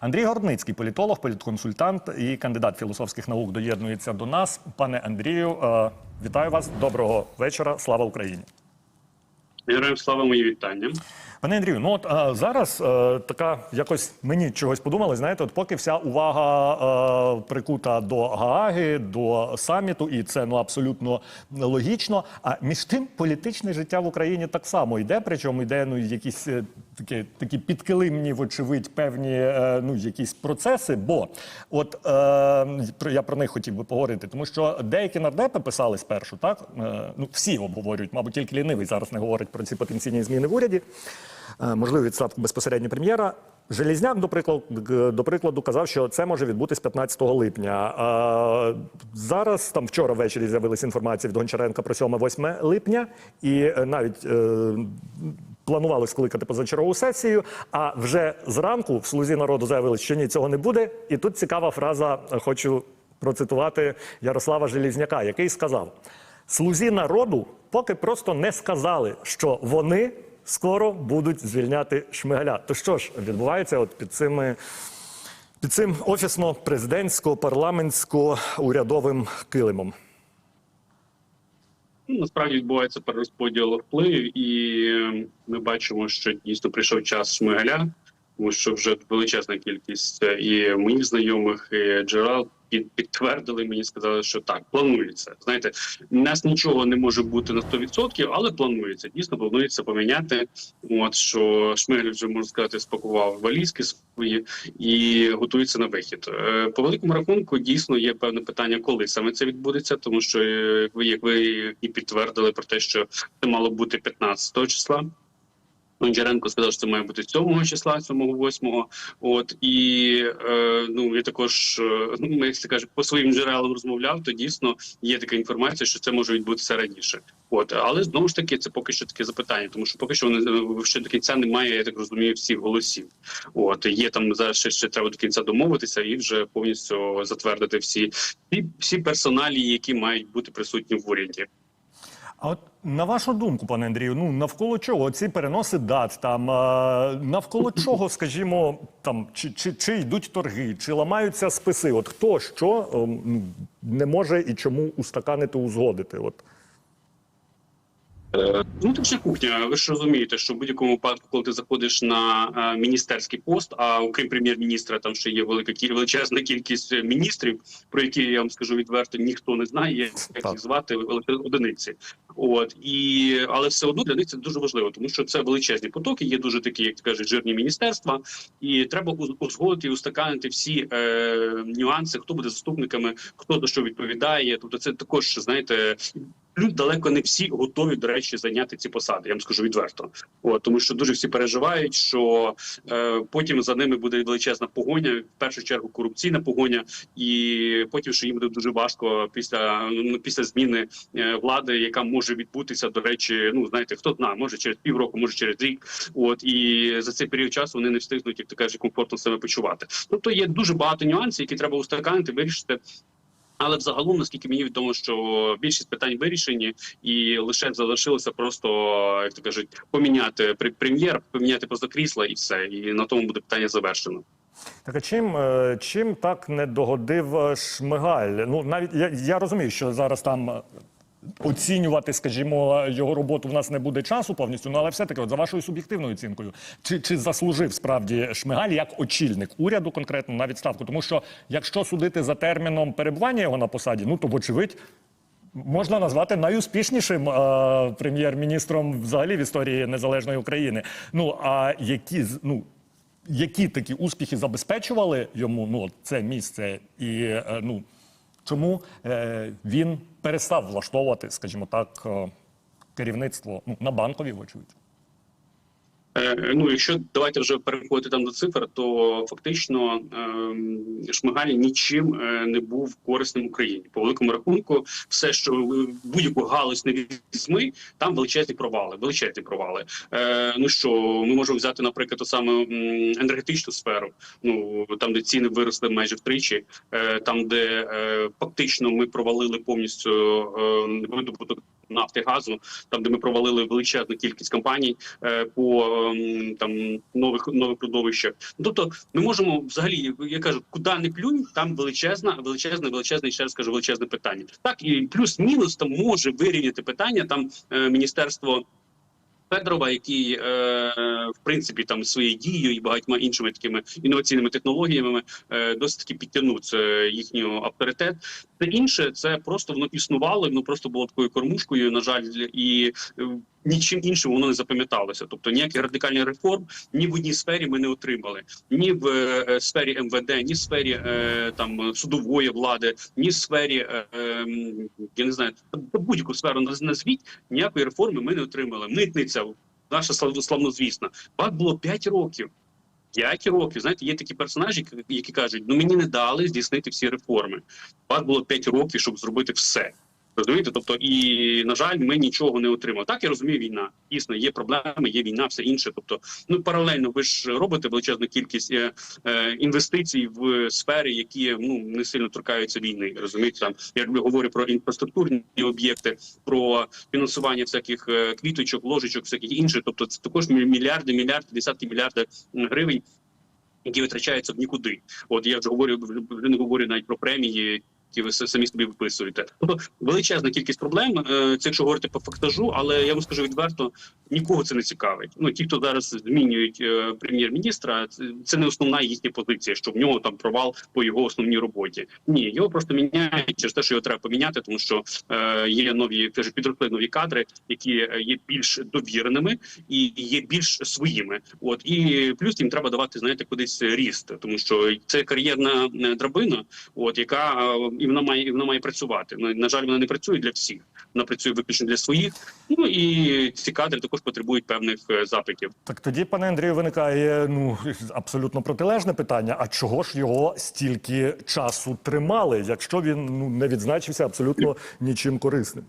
Андрій Горницький, політолог, політконсультант і кандидат філософських наук, доєднується до нас. Пане Андрію, е, вітаю вас. Доброго вечора. Слава Україні. Героям слава мої вітання. Пане Андрію, ну от а, зараз е, така якось мені чогось подумали. Знаєте, от поки вся увага е, прикута до Гааги, до саміту, і це ну абсолютно логічно. А між тим політичне життя в Україні так само йде. Причому йде ну якісь е, такі, такі підкилимні, вочевидь, певні е, ну якісь процеси. Бо от е, я про них хотів би поговорити, тому що деякі нардепи писали спершу, так е, ну всі обговорюють, мабуть, тільки лінивий зараз не говорить про ці потенційні зміни в уряді. Е, можливо, відставку безпосередньо прем'єра. Желізняк, до прикладу, до прикладу, казав, що це може відбутись 15 липня. А зараз там вчора ввечері з'явилася інформація від Гончаренка про 7-8 липня, і е, навіть е, планували скликати позачергову сесію. А вже зранку в слузі народу заявили, що ні, цього не буде. І тут цікава фраза. е, Хочу процитувати Ярослава Желізняка, який сказав: слузі народу поки просто не сказали, що вони скоро будуть звільняти Шмигаля. То що ж відбувається от під цими під цим офісно-президентсько-парламентсько-урядовим килимом? Ну, насправді відбувається перерозподіл впливів, і е, ми бачимо, що дійсно прийшов час Шмигаля, тому що вже величезна кількість е, і моїх знайомих і джерел підтвердили мені, сказали, що так планується. Знаєте, у нас нічого не може бути на 100%, але планується. Дійсно планується поміняти. От що Шмигаль вже можна сказати, спакував валізки свої і готується на вихід. Е, По великому рахунку дійсно є певне питання, коли саме це відбудеться, тому що е, як ви і підтвердили про те, що це мало бути 15 числа. Гончаренко сказав, що це має бути 7 числа, 7-8. От і е, ну я також е, ну, як це каже, по своїм джерелам розмовляв. То дійсно є така інформація, що це може відбутися раніше. От але знову ж таки, це поки що таке запитання, тому що поки що вони е, ще до кінця немає, я так розумію, всіх голосів. От є там зараз ще, ще треба до кінця домовитися і вже повністю затвердити всі всі, всі персоналії, які мають бути присутні в уряді. А от на вашу думку, пане Андрію, ну навколо чого ці переноси дат, там е, навколо чого, скажімо, там чи, чи, чи йдуть торги, чи ламаються списи? От хто що ем, не може і чому устаканити, узгодити? От Внутрішня кухня. Ви ж розумієте, що в будь-якому випадку, коли ти заходиш на е, міністерський пост, а окрім прем'єр-міністра, там ще є велика величезна кількість е, міністрів, про які я вам скажу відверто, ніхто не знає, як їх звати лише одиниці. От і але все одно для них це дуже важливо, тому що це величезні потоки. Є дуже такі, як кажуть, жирні міністерства, і треба уз- узгодити і устаканити всі е, нюанси, хто буде заступниками, хто за що відповідає. Тобто, це також знаєте. Люди далеко не всі готові, до речі, зайняти ці посади. Я вам скажу відверто. От тому, що дуже всі переживають, що е, потім за ними буде величезна погоня, в першу чергу корупційна погоня, і потім що їм буде дуже важко після ну після зміни е, влади, яка може відбутися. До речі, ну знаєте, хто знає, може через півроку, може через рік. От і за цей період часу вони не встигнуть, як ти кажеш, комфортно себе почувати. Тобто є дуже багато нюансів, які треба устаканити, вирішити. Але взагалом, наскільки мені відомо, що більшість питань вирішені, і лише залишилося просто, як то кажуть, поміняти при прем'єр, поміняти позакрісла, і все. І на тому буде питання завершено. Так а чим, е, чим так не догодив е, Шмигаль? Ну навіть я, я розумію, що зараз там оцінювати, скажімо, його роботу в нас не буде часу повністю. Ну але все-таки, от за вашою суб'єктивною оцінкою, чи, чи заслужив справді Шмигаль як очільник уряду конкретно на відставку? Тому що якщо судити за терміном перебування його на посаді, ну то вочевидь. Можна назвати найуспішнішим е, прем'єр-міністром взагалі в історії незалежної України. Ну а які ну які такі успіхи забезпечували йому ну, це місце, і е, ну, чому е, він перестав влаштовувати, скажімо так, е, керівництво ну, на банковій вочевидь? Е, Ну, якщо давайте вже переходити там до цифр, то фактично ем, Шмигаль нічим е, не був корисним Україні. По великому рахунку, все, що будь-яку галузь не візьми, там величезні провали, величезні провали. Е, ну що ми можемо взяти, наприклад, ту саме енергетичну сферу. Ну там, де ціни виросли майже втричі, там де фактично ми провалили повністю видобуток нафти газу, там де ми провалили величезну кількість компаній е, по е, там нових нових родовищах. Тобто, ми можемо взагалі, я кажу, куди не плюнь, там величезна, величезне, величезне, ще раз кажу, величезне питання. Так і плюс-мінус там може вирівняти питання там е, міністерство. Федорова, який е, в принципі там своєю дією і багатьма іншими такими інноваційними технологіями е, досить таки підтягнув це їхній авторитет. Це інше, це просто воно існувало, воно просто було такою кормушкою. На жаль, і е, нічим іншим воно не запам'яталося. Тобто ніяких радикальних реформ ні в одній сфері ми не отримали. Ні в е, сфері МВД, ні в сфері е, там судової влади, ні в сфері е, ем, я не знаю, будь-яку сферу назвіть. Ніякої реформи ми не отримали. Митниця наша слав- славнозвісна. Бак було 5 років. 5 років. Знаєте, є такі персонажі, які- кажуть: ну мені не дали здійснити всі реформи. Вас було 5 років, щоб зробити все. Розумієте? Тобто, і на жаль, ми нічого не отримали. Так я розумію, війна. Дійсно, є проблеми, є війна, все інше. Тобто, ну паралельно ви ж робите величезну кількість е, е, інвестицій в сфери, які ну не сильно торкаються війни. Розумієте, там я говорю про інфраструктурні об'єкти, про фінансування всяких е, квіточок, ложечок, всяких інших. Тобто, це також мільярди, мільярди, десятки мільярди гривень. Які витрачаються в нікуди, от я вже говорю, не говорю навіть про премії, які ви самі собі виписуєте. Тобто величезна кількість проблем. е, Це якщо говорити по фактажу, але я вам скажу відверто, нікого це не цікавить. Ну ті, хто зараз змінюють е, прем'єр-міністра, це- не основна їхня позиція, що в нього там провал по його основній роботі. Ні, його просто міняють через те, що його треба поміняти, тому що е, є нові кажуть, підросли нові кадри, які є більш довіреними і є більш своїми. От і плюс їм треба давати, знаєте, кудись ріст, тому що це кар'єрна драбина, от яка і вона має і вона має працювати. Ну, на жаль, вона не працює для всіх. Вона працює виключно для своїх. Ну і ці кадри також потребують певних е, запитів. Так тоді, пане Андрію, виникає ну абсолютно протилежне питання: а чого ж його стільки часу тримали, якщо він ну не відзначився абсолютно нічим корисним?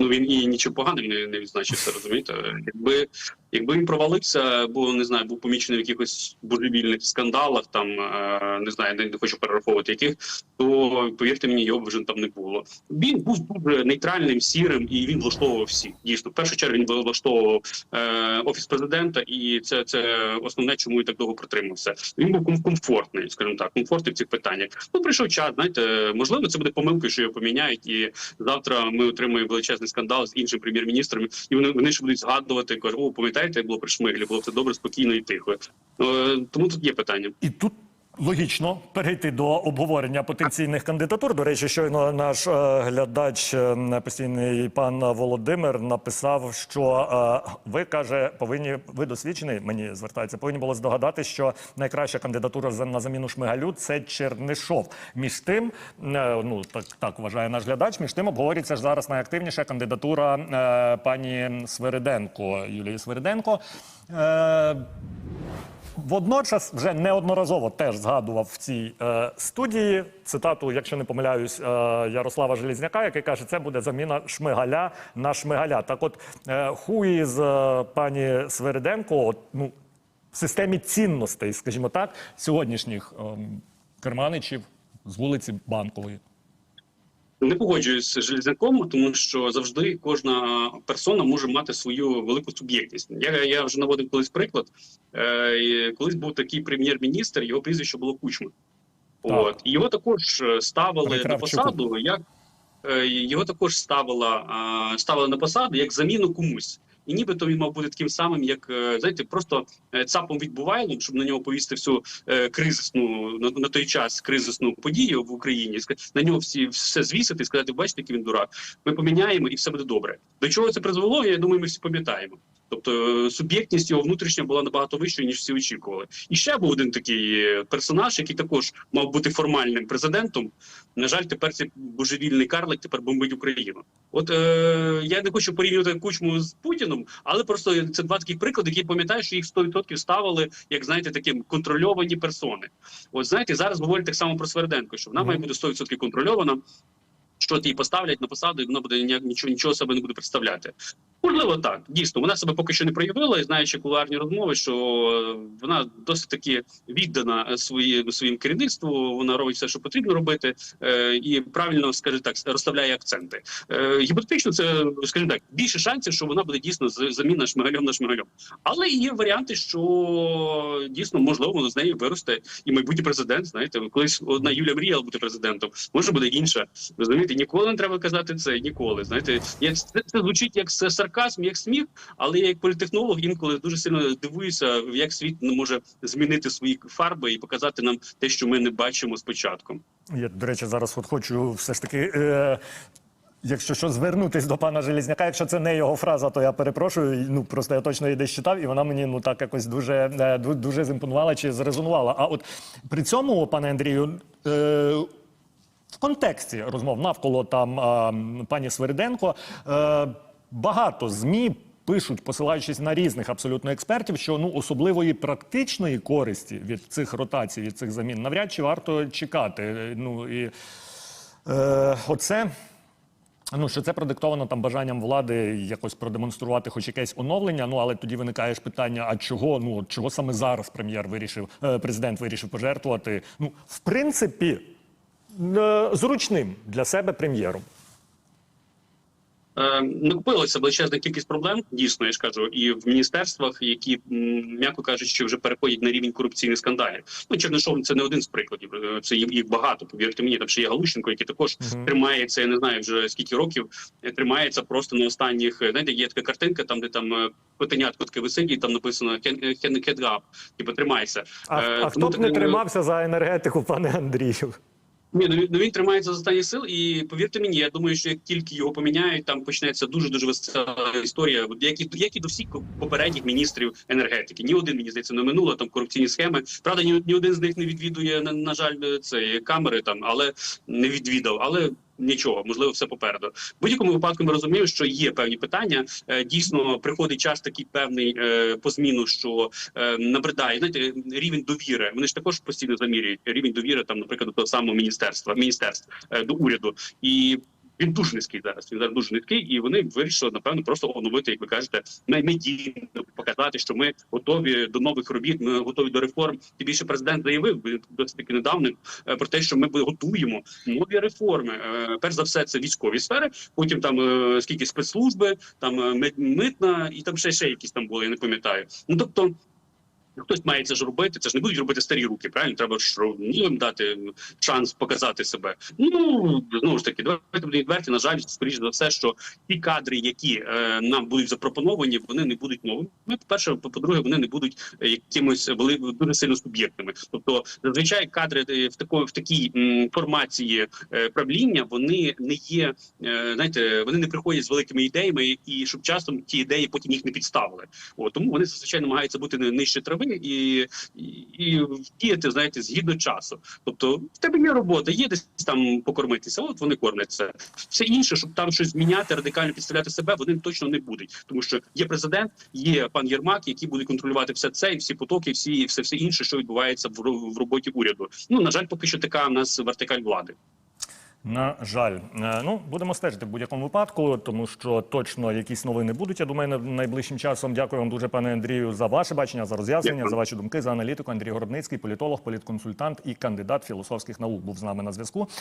Ну він і нічим поганим не, не відзначився, розумієте? Якби якби він провалився, або не знаю, був помічений в якихось божевільних скандалах, там е, не знаю, не, хочу перераховувати яких, то повірте мені, його вже там не було. Він був дуже нейтральним, сірим, і він влаштовував всіх. Дійсно, в першу чергу він влаштовував е, офіс президента, і це, це основне, чому він так довго протримався. Він був комфортний, скажімо так, комфортний в цих питаннях. Ну прийшов час. Знаєте, можливо, це буде помилкою, що його поміняють, і завтра ми отримаємо величезний скандал з іншим прем'єр-міністром, і вони вони ж будуть згадувати, кажуть, о, пам'ятаєте, як було при Шмиглі, було все добре, спокійно і тихо. Е, тому тут є питання. І тут логічно перейти до обговорення потенційних кандидатур. До речі, щойно наш е, глядач е, постійний пан Володимир написав, що е, ви каже, повинні ви досвідчений. Мені звертається, повинні було здогадати, що найкраща кандидатура на заміну Шмигалю це Чернишов. Між тим, ну так так вважає наш глядач. Між тим обговорюється ж зараз найактивніша кандидатура пані Свириденко Юлії Свириденко. Е, Водночас вже неодноразово теж згадував в цій е, студії цитату, якщо не помиляюсь, е, Ярослава Желізняка, який каже, це буде заміна Шмигаля на Шмигаля. Так, от е, хуї з е, пані Свериденко, от, ну, в системі цінностей, скажімо так, сьогоднішніх е, керманичів з вулиці Банкової. Не погоджуюсь з Железняком, тому що завжди кожна персона може мати свою велику суб'єктність. Я, я вже наводив колись приклад. Е, колись був такий прем'єр-міністр, його прізвище було Кучма. Так. От і його також е, ставили на посаду, як е, його також ставила, а, ставили на посаду як заміну комусь. І нібито він мав бути таким самим, як е, знаєте, просто е, цапом відбувайлом, щоб на нього повісти всю е, кризисну на, на той час кризисну подію в Україні. На нього всі все звісити сказати, бачите, який він дурак. Ми поміняємо і все буде добре. До чого це призвело? Я думаю, ми всі пам'ятаємо. Тобто е, суб'єктність його внутрішня була набагато вищою, ніж всі очікували. І ще був один такий е, персонаж, який також мав бути формальним президентом. На жаль, тепер цей божевільний карлик тепер бомбить Україну. От е, я не хочу порівнювати кучму з Путіном, але просто це два таких приклади, які пам'ятаю, що їх 100% ставили, як знаєте, таким контрольовані персони. От знаєте, зараз говорять так само про Сверденко, що вона має бути 100% контрольована. Що її поставлять на посаду, і вона буде ніяк нічого нічого себе не буде представляти. Можливо, так дійсно вона себе поки що не проявила, і знаючи кулуарні розмови, що е, вона досить таки віддана е, свої, своїм керівництву. Вона робить все, що потрібно робити, е, і правильно скажімо так, розставляє акценти. Гіпотетично, це скажімо так, більше шансів, що вона буде дійсно заміна шмигальом на шмигальом. Але є варіанти, що дійсно можливо з неї виросте і майбутній президент. Знаєте, колись одна Юля мріяла бути президентом, може буде інша. Розумієте, ніколи не треба казати це. Ніколи знаєте, як це, це звучить як с- сарказм, як сміх, але я як політехнолог інколи дуже сильно дивуюся, як світ не може змінити свої фарби і показати нам те, що ми не бачимо спочатку. Я, до речі, зараз от хочу все ж таки. Е... Якщо що звернутись до пана Желізняка, якщо це не його фраза, то я перепрошую. Ну просто я точно її десь читав, і вона мені ну так якось дуже е, дуже зімпонувала чи зрезонувала. А от при цьому, пане Андрію, е, в контексті розмов навколо там м, пані Свириденко е, багато змі. Пишуть, посилаючись на різних абсолютно експертів, що ну особливої практичної користі від цих ротацій, від цих замін навряд чи варто чекати. Е, Ну і е, оце. Ну, що це продиктовано там бажанням влади якось продемонструвати хоч якесь оновлення. Ну але тоді виникає ж питання: а чого? Ну чого саме зараз прем'єр вирішив, е, президент вирішив пожертвувати? Ну, в принципі, е, зручним для себе прем'єром. Е, Накопилася величезна кількість проблем, дійсно, я ж кажу, і в міністерствах, які м'яко кажучи, вже переходять на рівень корупційних скандалів. Ну Чернишов це не один з прикладів. е, Це їх багато. Повірте мені, там ще є Галущенко, який також Мгм. тримається. Я не знаю вже скільки років е, тримається просто на останніх. Знаєте, є така картинка, там де там котенятко таке висить, і там написано «Хен типу тримайся. А, Е, а хто б не тримався за енергетику, пане Андрію? Ні, ну він, ну тримається за останні сил, і повірте мені, я думаю, що як тільки його поміняють, там почнеться дуже дуже весела історія, як і як і до всіх попередніх міністрів енергетики. Ні один мені здається не минуло там корупційні схеми. Правда, ні, ні один з них не відвідує на, на жаль це камери там, але не відвідав. Але нічого, можливо, все попереду. В будь-якому випадку ми розуміємо, що є певні питання. Е, Дійсно, приходить час такий певний е, по зміну, що е, набридає знаєте, рівень довіри. Вони ж також постійно замірюють рівень довіри, там, наприклад, до того самого міністерства, міністерств до уряду і. Він дуже низький зараз. Він зараз дуже низький, і вони вирішили напевно просто оновити, як ви кажете, медійно показати, що ми готові до нових робіт. Ми готові до реформ. Тим більше президент заявив досить таки недавно е, про те, що ми готуємо нові реформи. Е, Перш за все, це військові сфери. Потім там е, скільки спецслужби, там митна і там ще ще якісь там були. Я не пам'ятаю. Ну тобто. Хтось має це ж робити. Це ж не будуть робити старі руки. Правильно, треба ж новим дати шанс показати себе. Ну знову ж таки, давайте будемо відверті. На жаль, скоріш за все, що ті кадри, які е, нам будуть запропоновані, вони не будуть новими. По перше, по-друге, вони не будуть е, якимось вели дуже сильно суб'єктними. Тобто, зазвичай кадри е, в такої в такій м, формації е, правління вони не є. е, знаєте, вони не приходять з великими ідеями, і щоб часом ті ідеї потім їх не підставили. От, тому вони зазвичай намагаються бути не нижче трави і, і, і діяти, знаєте, згідно часу. Тобто, в тебе є робота, є десь там покормитися. От вони кормляться. Все інше, щоб там щось зміняти, радикально підставляти себе, вони точно не будуть, тому що є президент, є пан Єрмак, які будуть контролювати все це і всі потоки, всі і все, все інше, що відбувається в роботі уряду. Ну на жаль, поки що така в нас вертикаль влади. На жаль, Е, ну будемо стежити в будь-якому випадку, тому що точно якісь новини будуть. Я думаю, на- найближчим часом. Дякую вам дуже, пане Андрію, за ваше бачення, за роз'яснення, за ваші думки, за аналітику. Андрій Городницький, політолог, політконсультант і кандидат філософських наук був з нами на зв'язку.